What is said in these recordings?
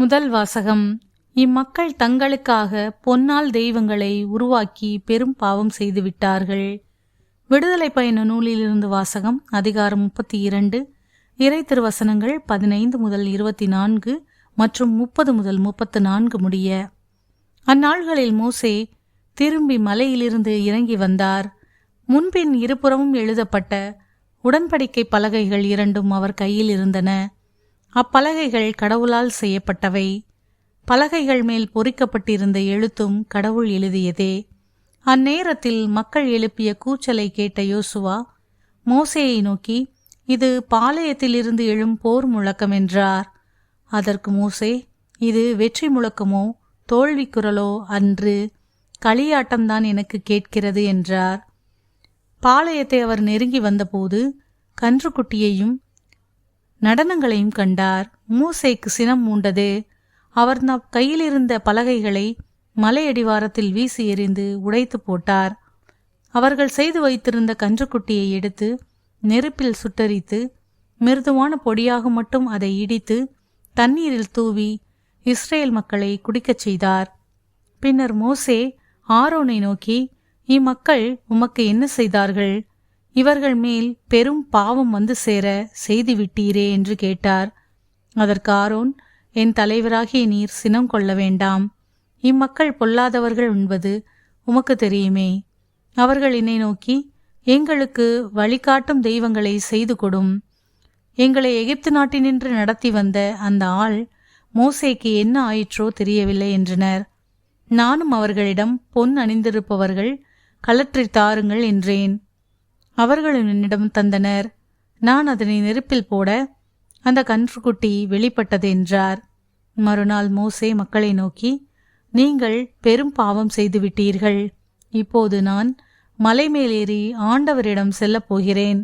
முதல் வாசகம் இம்மக்கள் தங்களுக்காக பொன்னால் தெய்வங்களை உருவாக்கி பெரும் பாவம் செய்து விட்டார்கள். விடுதலை பயண நூலிலிருந்து வாசகம் அதிகாரம் முப்பத்தி இரண்டு இறை திருவசனங்கள் பதினைந்து முதல் இருபத்தி நான்கு மற்றும் முப்பது முதல் முப்பத்து நான்கு முடிய. அந்நாள்களில் மோசே திரும்பி மலையிலிருந்து இறங்கி வந்தார். முன்பின் இருபுறமும் எழுதப்பட்ட உடன்படிக்கை பலகைகள் இரண்டும் அவர் கையில் இருந்தன. அப்பலகைகள் கடவுளால் செய்யப்பட்டவை. பலகைகள் மேல் பொறிக்கப்பட்டிருந்த எழுத்தும் கடவுள் எழுதியதே. அந்நேரத்தில் மக்கள் எழுப்பிய கூச்சலை கேட்ட யோசுவா மோசேயை நோக்கி இது பாளையத்திலிருந்து எழும் போர் முழக்கம் என்றார். அதற்கு மோசே இது வெற்றி முழக்கமோ தோல்வி குரலோ அன்று களியாட்டம்தான் எனக்கு கேட்கிறது என்றார். பாளையத்தை அவர் நெருங்கி வந்தபோது கன்றுக்குட்டியையும் நடனங்களையும் கண்டார். மூசைக்கு சினம் மூண்டது. அவர் நம் கையில் இருந்த பலகைகளை மலையடிவாரத்தில் வீசி எறிந்து உடைத்து போட்டார். அவர்கள் செய்து வைத்திருந்த கன்றுக்குட்டியை எடுத்து நெருப்பில் சுட்டரித்து மிருதுவான பொடியாக மட்டும் அதை இடித்து தண்ணீரில் தூவி இஸ்ரேல் மக்களை குடிக்கச் செய்தார். பின்னர் மோசே ஆரோனை நோக்கி இம்மக்கள் உமக்கு என்ன செய்தார்கள்? இவர்கள் மேல் பெரும் பாவம் வந்து சேர செய்து விட்டீரே என்று கேட்டார். அதற்கு ஆரோன் என் தலைவராகிய நீர் சினம் கொள்ள வேண்டாம். இம்மக்கள் பொல்லாதவர்கள் என்பது உமக்கு தெரியுமே. அவர்கள் என்னை நோக்கி எங்களுக்கு வழிகாட்டும் தெய்வங்களை செய்து கொடும். எங்களை எகிப்து நாட்டினின்று நடத்தி வந்த அந்த ஆள் மோசேக்கு என்ன ஆயிற்றோ தெரியவில்லை என்றனர். நானும் அவர்களிடம் பொன் அணிந்திருப்பவர்கள் கலற்றி தாருங்கள் என்றேன். அவர்கள் என்னிடம் தந்தனர். நான் அதனை நெருப்பில் போட அந்த கன்றுக்குட்டி வெளிப்பட்டது என்றார். மறுநாள் மோசே மக்களை நோக்கி நீங்கள் பெரும் பாவம் செய்துவிட்டீர்கள் இப்போது நான் மலை மேலேறி ஆண்டவரிடம் செல்லப் போகிறேன்.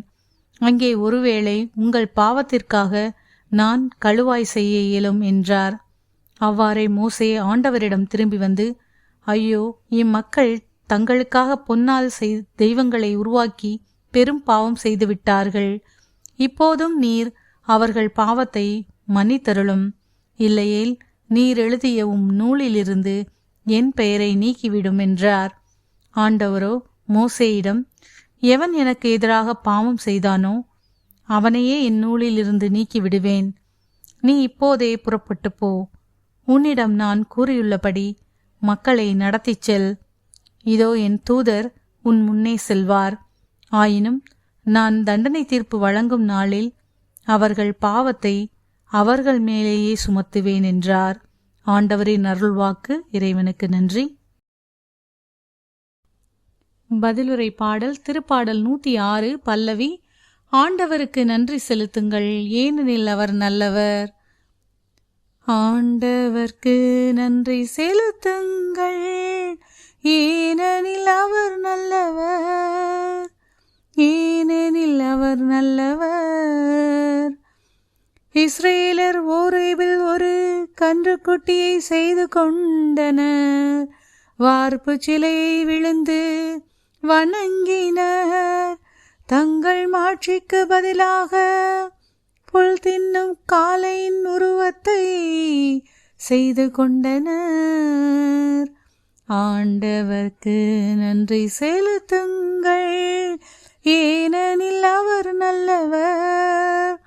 அங்கே ஒருவேளை உங்கள் பாவத்திற்காக நான் கழுவாய் செய்ய இயலும் என்றார். அவ்வாறே மோசே ஆண்டவரிடம் திரும்பி வந்து ஐயோ இம்மக்கள் தங்களுக்காக பொன்னால் செய் தெய்வங்களை உருவாக்கி பெரும் பாவம் செய்துவிட்டார்கள். இப்போதும் நீர் அவர்கள் பாவத்தை மன்னித்தருளும். இல்லையேல் நீர் எழுதிய உம் நூலிலிருந்து என் பெயரை நீக்கிவிடும் என்றார். ஆண்டவரோ மோசேயிடம் எவன் எனக்கு எதிராக பாவம் செய்தானோ அவனையே என் நூலிலிருந்து நீக்கிவிடுவேன். நீ இப்போதே புறப்பட்டு போ. உன்னிடம் நான் கூறியுள்ளபடி மக்களை நடத்திச் செல். இதோ என் தூதர் உன் முன்னே செல்வார். ஆயினும் நான் தண்டனை தீர்ப்பு வழங்கும் நாளில் அவர்கள் பாவத்தை அவர்கள் மேலேயே சுமத்துவேன் என்றார். ஆண்டவரின் அருள்வாக்கு இறைவனுக்கு நன்றி. பதிலுரை பாடல் திருப்பாடல் நூத்தி ஆறு பல்லவி ஆண்டவருக்கு நன்றி செலுத்துங்கள் ஏனெனில் அவர் நல்லவர். ஆண்டவர்க்கு நன்றி செலுத்துங்கள் ஏனெனில் அவர் நல்லவர். ஏனெனில் அவர் நல்லவர். இஸ்ரேலர் ஓரேபில் ஒரு கன்றுக்குட்டியை செய்து கொண்டனர். வார்ப்பு சிலையை விழுந்து வணங்கினர். தங்கள் மாட்சிக்கு பதிலாக புல் தின்னும் காலையின் உருவத்தை செய்து கொண்டனர். ஆண்டவர்க்கு நன்றி செலுத்துங்கள். ஏனெனில் அவர் நல்லவர்.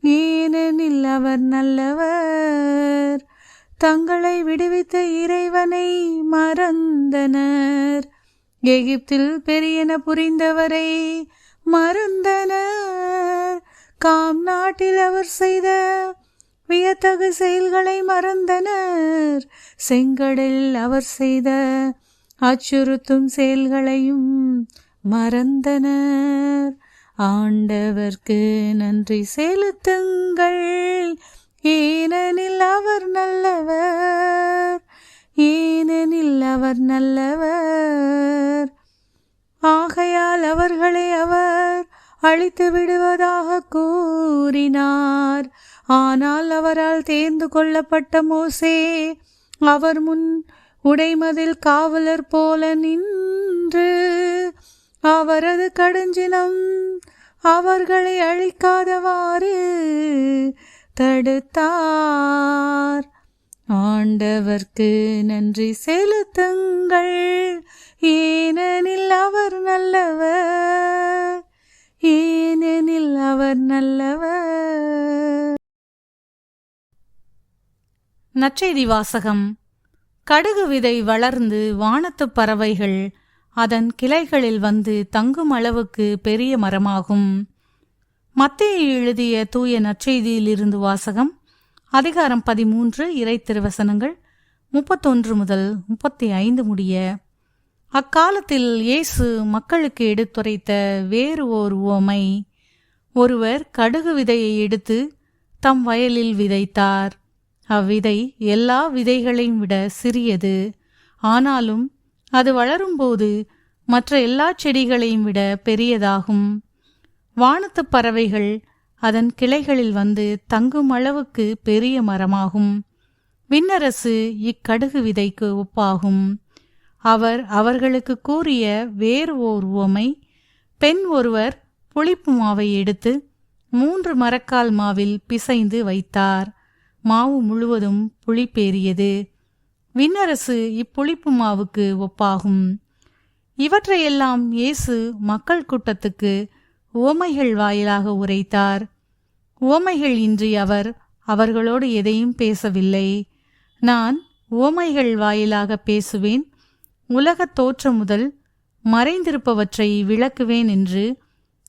ஏனெனில் அவர் நல்லவர். தங்களை விடுவித்த இறைவனை மறந்தனர். எகிப்தில் பெரியன புரிந்தவரை மறந்தனர். காம் நாட்டில் அவர் செய்த வியத்தகு செயல்களை மறந்தனர். செங்கடில் அவர் செய்த அச்சுறுத்தும் செயல்களையும் மறந்தனர். ஆண்டவர்க்கு நன்றி செலுத்துங்கள். ஏனெனில் அவர் நல்லவர். ஏனெனில் அவர் நல்லவர். ஆகையால் அவர்களை அவர் அழித்து விடுவதாக கூறினார். ஆனால் அவரால் தேர்ந்து கொள்ளப்பட்ட மோசே அவர் முன் உடைமதில் காவலர் போல நின்று அவரது கடுஞ்சினம் அவர்களை அழிக்காதவாறு தடுத்தார். ஆண்டவர்க்கு நன்றி செலுத்துங்கள். ஏனெனில் அவர் நல்லவர். ஏனெனில் அவர் நல்லவர். நச்செய்தி வாசகம். கடுகு விதை வளர்ந்து வானத்துப் பறவைகள் அதன் கிளைகளில் வந்து தங்கும் அளவுக்கு பெரிய மரமாகும். மத்திய எழுதிய தூய நற்செய்தியிலிருந்து வாசகம் அதிகாரம் பதிமூன்று இறை திருவசனங்கள் முப்பத்தொன்று முதல் முப்பத்தி ஐந்து முடிய. அக்காலத்தில் இயேசு மக்களுக்கு எடுத்துரைத்த வேறு ஓர் உவமை. ஒருவர் கடுகு விதையை எடுத்து தம் வயலில் விதைத்தார். அவ்விதை எல்லா விதைகளையும் விட சிறியது. ஆனாலும் அது வளரும்போது மற்ற எல்லா செடிகளையும் விட பெரியதாகும். வானத்துப் பறவைகள் அதன் கிளைகளில் வந்து தங்கும் அளவுக்கு பெரிய மரமாகும். விண்ணரசு இக்கடுகு விதைக்கு ஒப்பாகும். அவர் அவர்களுக்கு கூறிய வேறு ஓர் உவமை பெண் ஒருவர் புளிப்பு மாவை எடுத்து மூன்று மரக்கால் மாவில் பிசைந்து வைத்தார். மாவு முழுவதும் புளிப்பேறியது. விண்ணரசு இப்புளிப்பு மாவுக்கு ஒப்பாகும். இவற்றையெல்லாம் இயேசு மக்கள் கூட்டத்துக்கு ஓமைகள் வாயிலாக உரைத்தார். உவமைகள் இன்றி அவர் அவர்களோடு எதையும் பேசவில்லை. நான் ஓமைகள் வாயிலாக பேசுவேன். உலகத் தோற்றம் முதல் மறைந்திருப்பவற்றை விளக்குவேன் என்று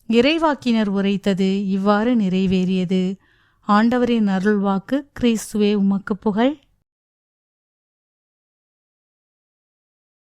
இறைவாக்கினர் உரைத்தது இவ்வாறு நிறைவேறியது. ஆண்டவரின் அருள்வாக்கு கிறிஸ்துவே உமக்கு புகழ்.